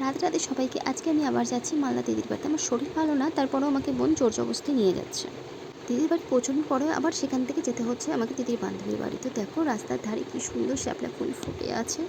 রাতে রাতে সবাইকে আজকে আমি আবার যাচ্ছি মালদা দিদির বাড়িতে। আমার শরীর ভালো না, তারপরেও আমাকে বোন জোর জবস্তি নিয়ে যাচ্ছে। দিদির বাড়ি পৌঁছানোর পরে আবার সেখান থেকে যেতে হচ্ছে আমাকে দিদির বান্ধবীর বাড়ি তো দেখো, রাস্তার ধারে কি সুন্দর শ্যাপলা ফুল ফুটে আছে।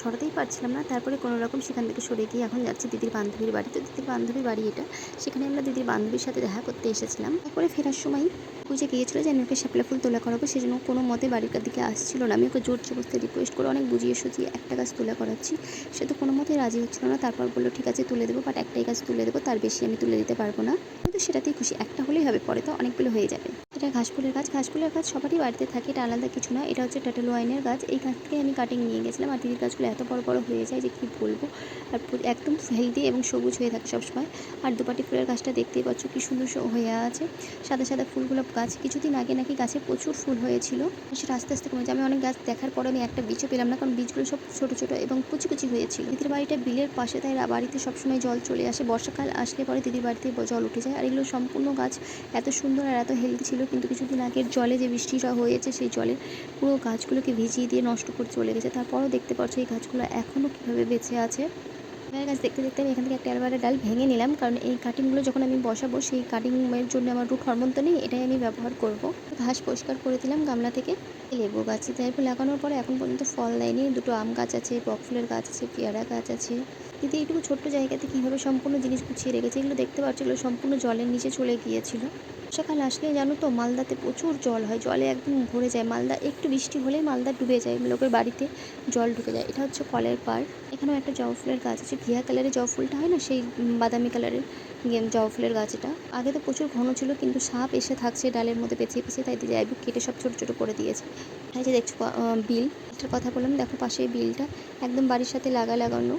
সরাতেই পারছিলাম না। তারপরে কোনো রকম সেখান থেকে সরে গিয়ে এখন যাচ্ছি দিদির বান্ধবীর বাড়ি তো দিদির বান্ধবীর বাড়ি এটা। সেখানে আমরা দিদির বান্ধবীর সাথে দেখা করতে এসেছিলাম। তারপরে ফেরার সময় বুঝে গিয়েছিল যে আমি ওকে শ্যাপলা ফুল তোলা করাবো সেই জন্য কোনো মতে বাড়ির দিকে আসছিল না। আমি ওকে জোর জবস্তি রিকোয়েস্ট করে অনেক বুঝিয়ে সুঝিয়ে একটা গাছ তোলা করাচ্ছি। সে তো কোনো মতেই রাজি হচ্ছিল না। তারপর বলল, ঠিক আছে, তুলে দেবো বাট একটাই গাছ তুলে দেবো, তার বেশি আমি তুলে দিতে পারব না। সেটাতেই খুশি। একটা হলেই হবে পরে তো অনেকগুলো হয়ে যাবে। এটা ঘাসফুলের গাছ। ঘাসফুলের গাছ সবারই বাড়িতে থাকে, এটা আলাদা কিছু না এটা হচ্ছে টাটেল ওয়াইনের গাছ। এই গাছ থেকে আমি কাটিং নিয়ে গেছিলাম আর দিদির গাছগুলো এত বড় বড় হয়ে যায় যে কী বলব? আর একদম হেলদি এবং সবুজ হয়ে থাকে সবসময়। আর দুপাটি ফুলের গাছটা দেখতেই পাচ্ছ কি সুন্দর হয়ে আছে। সাদা সাদা ফুলগুলো গাছ। কিছুদিন আগে নাকি গাছে প্রচুর ফুল হয়েছিল। সেটা আস্তে আস্তে কমে যায়। আমি অনেক গাছ দেখার পরে আমি একটা বীজও পেলাম না কারণ বীজগুলো সব ছোটো ছোটো এবং কুচি কুচি হয়েছিল। দিদির বাড়িটা বিলের পাশে, তাই বাড়িতে সবসময় জল চলে আসে। বর্ষাকাল আসলে পরে দিদির বাড়িতে জল উঠে যায়। আর এগুলো সম্পূর্ণ গাছ এত সুন্দর আর এত হেলদি ছিল কিন্তু কিছুদিন আগের জলে যে বৃষ্টিটা হয়েছে, সেই জলে পুরো গাছগুলোকে ভিজিয়ে দিয়ে নষ্ট করে চলে গেছে। তারপরও দেখতে পাচ্ছ এই গাছগুলো এখনও কীভাবে বেঁচে আছে। অ্যালবারের গাছ দেখতে দেখতে আমি এখান থেকে একটা অ্যালবারের ডাল ভেঙে নিলাম, কারণ এই কাটিংগুলো যখন আমি বসাবো, সেই কাটিংয়ের জন্য আমার রুট হরমোন তো নেই, এটাই আমি ব্যবহার করব। ঘাস পরিষ্কার করে দিলাম গামলা থেকে। লেবু গাছ তারপর লাগানোর পরে এখন পর্যন্ত ফল দেয়নি। দুটো আম গাছ আছে, বক ফুলের গাছ আছে, পেয়ারা গাছ আছে। দিদি এইটুকু ছোট্ট জায়গাতে কীভাবে সম্পূর্ণ জিনিস গুছিয়ে রেখেছে, এগুলো দেখতে পাচ্ছ এগুলো সম্পূর্ণ জলের নিচে চলে গিয়েছিল। সকাল আসলে জানো তো, মালদাতে প্রচুর জল হয়, জলে একদম ভরে যায়। মালদা একটু বৃষ্টি হলেই মালদা ডুবে যায়, লোকের বাড়িতে জল ঢুকে যায়। এটা হচ্ছে কলের পাড়। এখানেও একটা জবা ফুলের গাছ আছে ঘিয়া কালারের জবা ফুলটা হয় না, সেই বাদামি কালারের জবা ফুলের গাছ এটা। আগে তো প্রচুর ঘন ছিল, কিন্তু সাপ এসে থাকছে ডালের মধ্যে পেঁচিয়ে পেঁচিয়ে, তাই দিয়ে আইবুক কেটে সব ছোটো ছোটো করে দিয়েছে। এই যে দেখছ বিল। এটার কথা বললাম, দেখো পাশে বিলটা। একদম বাড়ির সাথে লাগা লাগানো।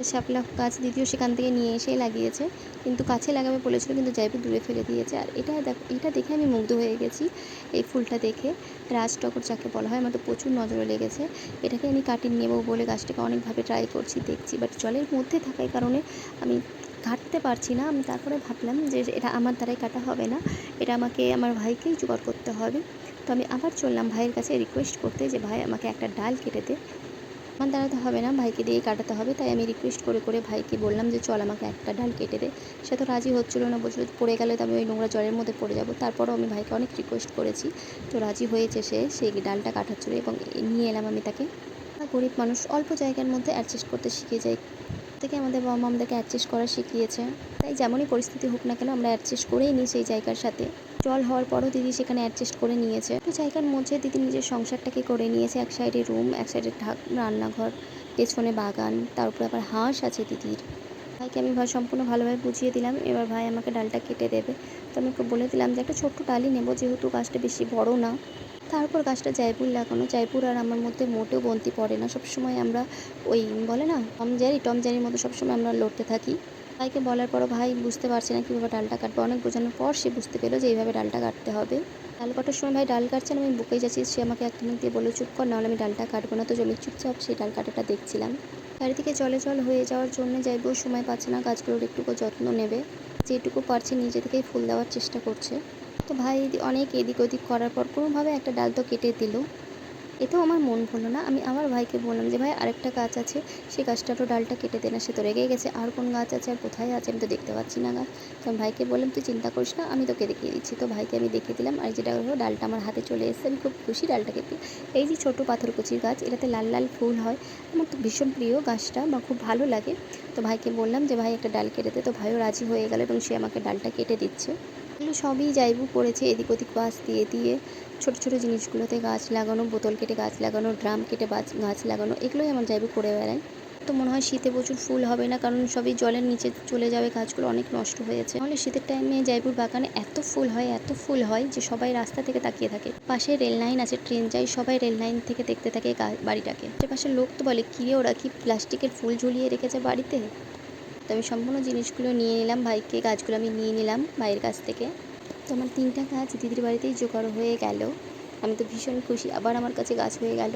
শাপলা গাছ দিদিও সেখান থেকে নিয়ে এসেই লাগিয়েছে। কিন্তু কাছে লাগাবে বলেছিল, কিন্তু যাইবে দূরে ফেলে দিয়েছে। আর এটা দেখো, এটা দেখে আমি মুগ্ধ হয়ে গেছি, এই ফুলটা দেখে। রাজটগর যাকে বলা হয়, আমার তো প্রচুর নজরে লেগেছে। এটাকে আমি কাটিয়ে নেব বলে গাছটাকে অনেকভাবে ট্রাই করছি, দেখছি। বাট জলের মধ্যে থাকার কারণে আমি কাটতে পারছি না। আমি তারপরে ভাবলাম যে এটা আমার দ্বারাই কাটা হবে না। এটা আমাকে, আমার ভাইকেই জোগাড় করতে হবে। তো আমি আবার চললাম ভাইয়ের কাছে রিকোয়েস্ট করতে যে, ভাই, আমাকে একটা ডাল কেটে দে। আমার দাঁড়াতে হবে না, ভাইকে দিয়েই কাটাতে হবে। তাই আমি রিকোয়েস্ট করে করে ভাইকে বললাম যে, চল আমাকে একটা ডাল কেটে দে। সে তো রাজি হচ্ছিল না, বলছিল পড়ে গেলে তো আমি ওই নোংরা জলের মধ্যে পড়ে যাব। তারপরও আমি ভাইকে অনেক রিকোয়েস্ট করেছি। তো রাজি হয়েছে সে সেই ডালটা কাটাচ্ছিলো এবং নিয়ে এলাম আমি তাকে। গরিব মানুষ অল্প জায়গার মধ্যে অ্যাডজাস্ট করতে শিখে যাই থেকে আমাদের বাবা মা আমাদেরকে অ্যাডজাস্ট করা শিখিয়েছে। তাই যেমনই পরিস্থিতি হোক না কেন আমরা অ্যাডজাস্ট করেই নিই সেই জায়গার সাথে। জল হওয়ার পরও দিদি সেখানে অ্যাডজাস্ট করে নিয়েছে। তো জায়গার মধ্যে দিদি নিজের সংসারটাকে করে নিয়েছে। এক সাইডে রুম এক সাইডে ঢাক রান্নাঘর, পেছনে বাগান, তার উপরে আবার হাঁস আছে দিদির। ভাইকে আমি ভাই সম্পূর্ণ ভালোভাবে বুঝিয়ে দিলাম। এবার ভাই আমাকে ডালটা কেটে দেবে। তো আমি ওকে বলে দিলাম যে একটা ছোট্ট ডালই নেব, যেহেতু গাছটা বেশি বড় না। তারপর গাছটা জয়পুর লাগানো। জয়পুর আর আমার মধ্যে মোটেও বন্তি পড়ে না। সবসময় আমরা ওই বলে না, টম জারি, টম জারির মতো সবসময় আমরা লড়তে থাকি। ভাইকে বলার পরও ভাই বুঝতে পারছে না কীভাবে ডালটা কাটবে। অনেক বোঝানোর পর সে বুঝতে পেল যে এইভাবে ডালটা কাটতে হবে। ডাল কাটার সময় ভাই ডাল কাটছেন, আমি বুকে যাচ্ছি। সে আমাকে এক মিনিট দিয়ে বলে, চুপ কর, নাহলে আমি ডালটা কাটবো না। তো আমি চুপচাপ সেই ডাল কাটাটা দেখছিলাম। চারিদিকে জলে জল হয়ে যাওয়ার জন্য যাইবও সময় পাচ্ছে না। গাছগুলোর একটুকু যত্ন নেবে। যেটুকু পারছে নিজে থেকেই ফুল দেওয়ার চেষ্টা করছে। তো ভাই অনেক এদিক ওদিক করার পর কোনোভাবে একটা ডাল তো কেটে দিল। এতেও আমার মন ভুলো না। আমি আমার ভাইকে বললাম যে, ভাই, আরেকটা গাছ আছে। সেই গাছটারও ডালটা কেটে দে না, সে তো রেগে গেছে। আর কোন গাছ আছে? আর কোথায় আছে? আমি তো দেখতে পাচ্ছি না গাছ। তো আমি ভাইকে বললাম, তুই চিন্তা করিস না, আমি তোকে দেখিয়ে দিচ্ছি। তো ভাইকে আমি দেখিয়ে দিলাম। আর যেটা হলো ডালটা আমার হাতে চলে এসেছে। আমি খুব খুশি ডালটাকে পেয়ে এই যে ছোটো পাথরকুচির গাছ, এটাতে লাল লাল ফুল হয়। আমার তো ভীষণ প্রিয় গাছটা, আমার খুব ভালো লাগে। তো ভাইকে বললাম যে, ভাই, একটা ডাল কেটে দে। তো ভাইও রাজি হয়ে গেল এবং সে আমাকে ডালটা কেটে দিচ্ছে। এগুলো সবই যাইবু করেছে এদিক ওদিক বাস দিয়ে দিয়ে। ছোটো ছোটো জিনিসগুলোতে গাছ লাগানো, বোতল কেটে গাছ লাগানো, ড্রাম কেটে গাছ লাগানো, এগুলোই আমার যাইবু করে বেড়ায়। তো মনে হয় শীতে প্রচুর ফুল হবে না, কারণ সবই জলের নিচে চলে যাবে, গাছগুলো অনেক নষ্ট হয়েছে। নাহলে শীতের টাইমে জয়পুর বাগানে এত ফুল হয়, এত ফুল হয় যে সবাই রাস্তা থেকে তাকিয়ে থাকে। পাশে রেল লাইন আছে, ট্রেন যায়, সবাই রেল লাইন থেকে দেখতে থাকে বাড়িটাকে। আশেপাশে লোক তো বলে, কিরে ওরা কি প্লাস্টিকের ফুল ঝুলিয়ে রেখেছে বাড়িতে? তো আমি সম্পূর্ণ জিনিসগুলো নিয়ে নিলাম, ভাইকে গাছগুলো আমি নিয়ে নিলাম ভাইয়ের কাছ থেকে। তো আমার তিনটা গাছ দিদির বাড়িতেই জোগাড় হয়ে গেল। আমি তো ভীষণ খুশি, আবার আমার কাছে গাছ হয়ে গেল।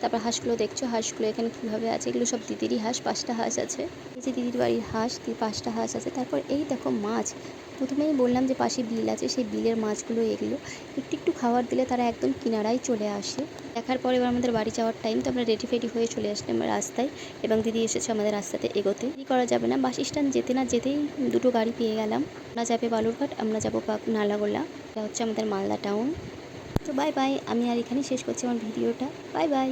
তারপর হাঁসগুলো দেখছ, হাঁসগুলো এখানে কীভাবে আছে? এগুলো সব দিদিরই হাঁস, পাঁচটা হাঁস আছে। যে দিদির বাড়ির হাঁস, পাঁচটা হাঁস আছে। তারপর এই দেখো মাছ প্রথমেই বললাম যে পাশে বিল আছে, সেই বিলের মাছগুলো এগুলো। একটু একটু খাবার দিলে তারা একদম কিনারায় চলে আসে। দেখার পরে এবার আমাদের বাড়ি যাওয়ার টাইম তো আমরা রেডি ফেডি হয়ে চলে আসলাম রাস্তায় এবং দিদি এসেছে আমাদের রাস্তাতে এগোতে। কি করা যাবে না বাস স্ট্যান্ড যেতে না যেতেই দুটো গাড়ি পেয়ে গেলাম। আমরা যাবে বালুরঘাট, আমরা যাব নালাগোলা। এটা হচ্ছে আমাদের মালদা টাউন তো বাই বাই আমি আর এখানেই শেষ করছি আমার ভিডিওটা। Bye bye